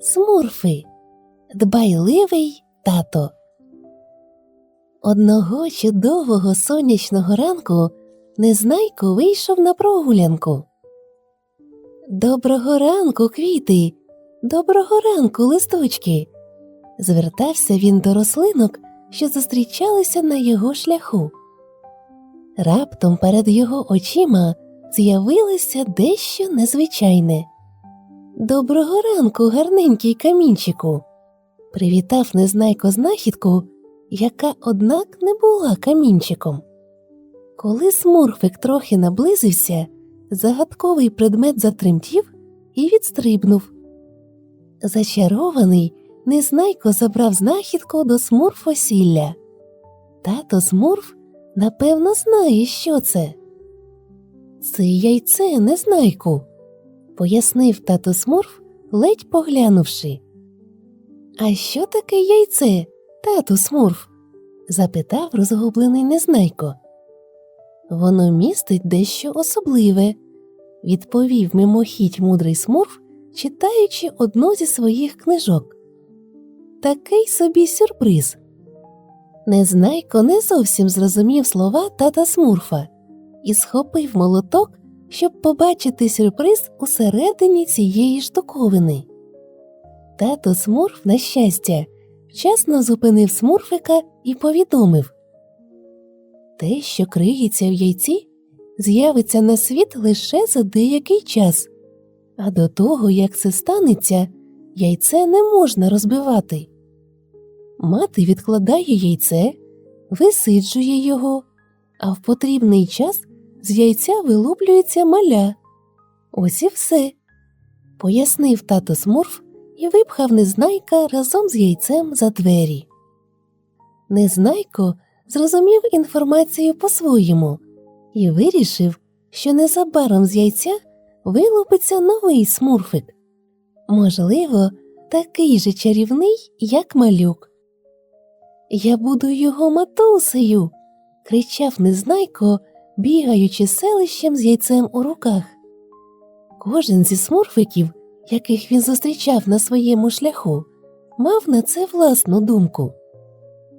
Смурфи. Дбайливий тато. Одного чудового сонячного ранку Незнайко вийшов на прогулянку. Доброго ранку, квіти, доброго ранку, листочки. Звертався він до рослинок, що зустрічалися на його шляху. Раптом перед його очима з'явилося дещо незвичайне. Доброго ранку, гарненький камінчику. Привітав незнайко знахідку, яка, однак, не була камінчиком. Коли смурфик трохи наблизився, загадковий предмет затремтів і відстрибнув. Зачарований, незнайко забрав знахідку до смурфосілля. Тато смурф, напевно, знає, що це. Це яйце незнайку, пояснив тато смурф, ледь поглянувши. А що таке яйце, тату смурф? запитав розгублений незнайко. Воно містить дещо особливе, відповів мимохідь мудрий смурф, читаючи одну зі своїх книжок. Такий собі сюрприз. Незнайко не зовсім зрозумів слова тата смурфа і схопив молоток, щоб побачити сюрприз усередині цієї штуковини. Тато смурф, на щастя, вчасно зупинив смурфика і повідомив те, що криється в яйці, з'явиться на світ лише за деякий час, а до того, як це станеться, яйце не можна розбивати. Мати відкладає яйце, висиджує його, а в потрібний час з яйця вилуплюється маля. Ось і все. Пояснив тато Смурф і випхав незнайка разом з яйцем за двері. Незнайко зрозумів інформацію по-своєму і вирішив, що незабаром з яйця вилупиться новий смурфик. Можливо, такий же чарівний, як малюк. Я буду його матусею. кричав незнайко, бігаючи селищем з яйцем у руках. Кожен зі смурфиків, яких він зустрічав на своєму шляху, мав на це власну думку.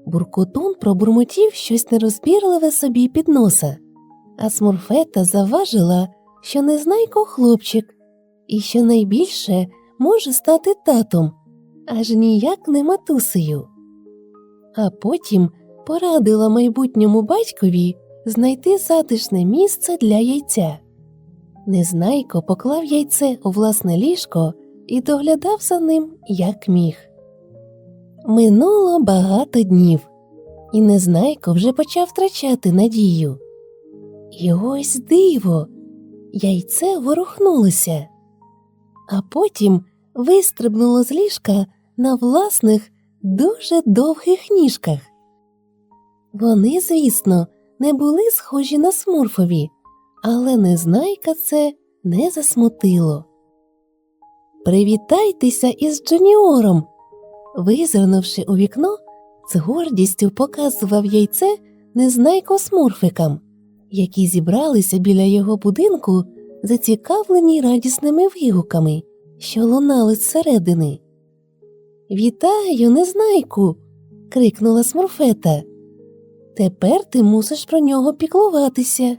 Буркотун пробурмотів щось нерозбірливе собі під носа, а смурфета заважила, що незнайко хлопчик, і що найбільше може стати татом, аж ніяк не матусею. А потім порадила майбутньому батькові знайти затишне місце для яйця. Незнайко поклав яйце у власне ліжко і доглядав за ним, як міг. Минуло багато днів, і Незнайко вже почав втрачати надію. І ось диво, яйце ворухнулося, а потім вистрибнуло з ліжка на власних дуже довгих ніжках. Вони, звісно, не були схожі на смурфові, але Незнайка це не засмутило. Привітайтеся із Джуніором. Визирнувши у вікно, з гордістю показував яйце незнайко смурфикам, які зібралися біля його будинку, зацікавлені радісними вигуками, що лунали зсередини. Вітаю, незнайку. крикнула смурфета. Тепер ти мусиш про нього піклуватися.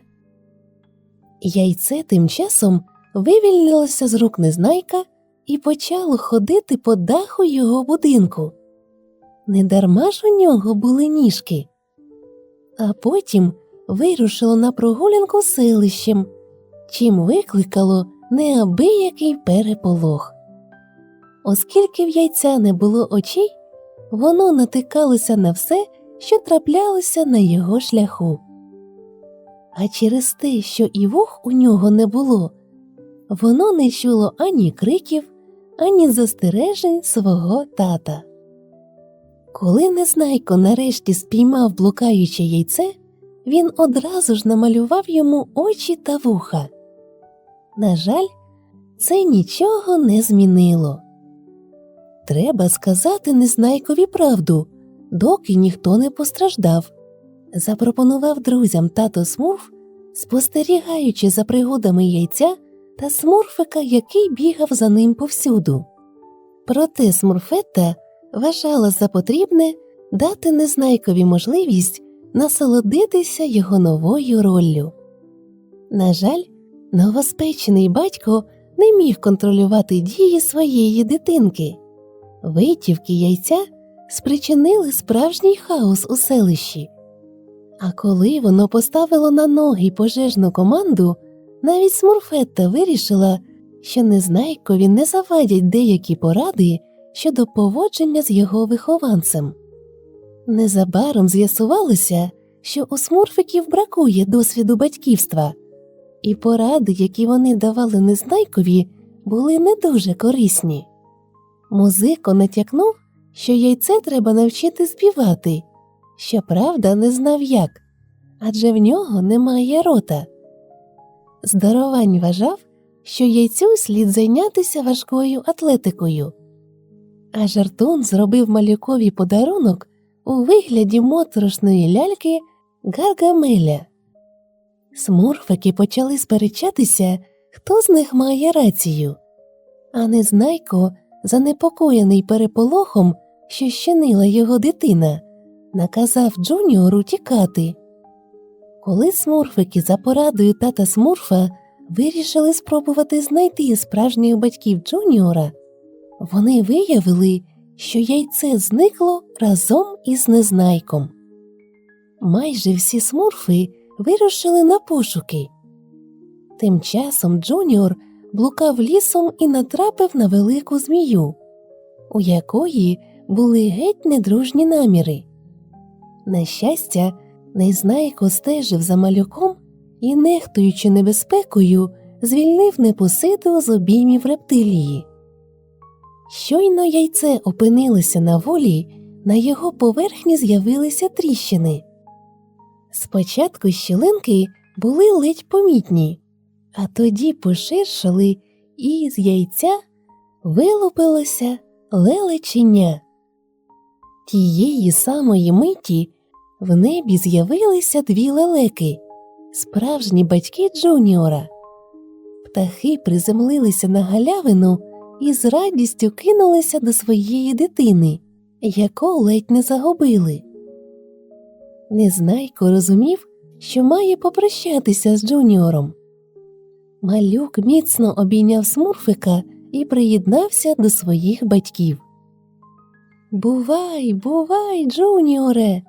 Яйце тим часом вивільнилося з рук незнайка і почало ходити по даху його будинку. Недарма ж у нього були ніжки, а потім вирушило на прогулянку селищем, чим викликало неабиякий переполох. Оскільки в яйця не було очей, воно натикалося на все, що траплялося на його шляху. А через те, що і вух у нього не було, воно не чуло ані криків, ані застережень свого тата. Коли Незнайко нарешті спіймав блукаюче яйце, він одразу ж намалював йому очі та вуха. На жаль, це нічого не змінило. Треба сказати Незнайкові правду, доки ніхто не постраждав, запропонував друзям тато Смурф, спостерігаючи за пригодами яйця та смурфика, який бігав за ним повсюду. Проте Смурфетта вважала за потрібне дати незнайкові можливість насолодитися його новою роллю. На жаль, новоспечений батько не міг контролювати дії своєї дитинки. Витівки яйця спричинили справжній хаос у селищі. А коли воно поставило на ноги пожежну команду, навіть Смурфетта вирішила, що незнайкові не завадять деякі поради щодо поводження з його вихованцем. Незабаром з'ясувалося, що у смурфиків бракує досвіду батьківства, і поради, які вони давали незнайкові, були не дуже корисні. Музико натякнув, що яйце треба навчити співати, щоправда, не знав як, адже в нього немає рота. Здоровань вважав, що яйцю слід зайнятися важкою атлетикою. А жартун зробив малюкові подарунок у вигляді моторошної ляльки Гаргамеля. Смурфики почали сперечатися, хто з них має рацію, а незнайко, занепокоєний переполохом, що щинила його дитина, наказав Джуніору тікати. Коли смурфики за порадою тата Смурфа вирішили спробувати знайти справжніх батьків Джуніора, вони виявили, що яйце зникло разом із незнайком. Майже всі смурфи вирушили на пошуки. Тим часом Джуніор блукав лісом і натрапив на велику змію, у якої були геть недружні наміри. На щастя, Незнайко стежив за малюком і, нехтуючи небезпекою, звільнив непосиду з обіймів рептилії. Щойно яйце опинилося на волі, на його поверхні з'явилися тріщини. Спочатку щілинки були ледь помітні, а тоді поширшали, і з яйця вилупилося лелечення. Тієї самої миті в небі з'явилися дві лелеки, справжні батьки Джуніора. Птахи приземлилися на галявину і з радістю кинулися до своєї дитини, яку ледь не загубили. Незнайко розумів, що має попрощатися з Джуніором. Малюк міцно обійняв смурфика і приєднався до своїх батьків. Бувай, бувай, Джуніоре,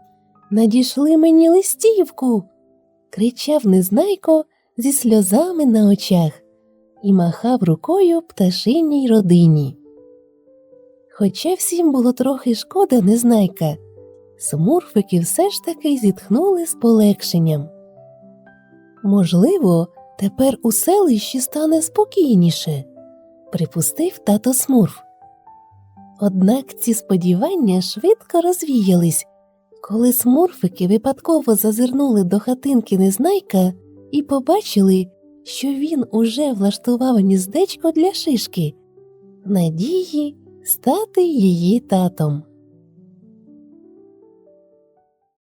надійшли мені листівку. кричав незнайко зі сльозами на очах і махав рукою пташиній родині. Хоча всім було трохи шкода незнайка, смурфики все ж таки зітхнули з полегшенням. Можливо, тепер у селищі стане спокійніше, припустив тато Смурф. Однак ці сподівання швидко розвіялись, коли смурфики випадково зазирнули до хатинки незнайка і побачили, що він уже влаштував гніздечко для шишки, надії стати її татом.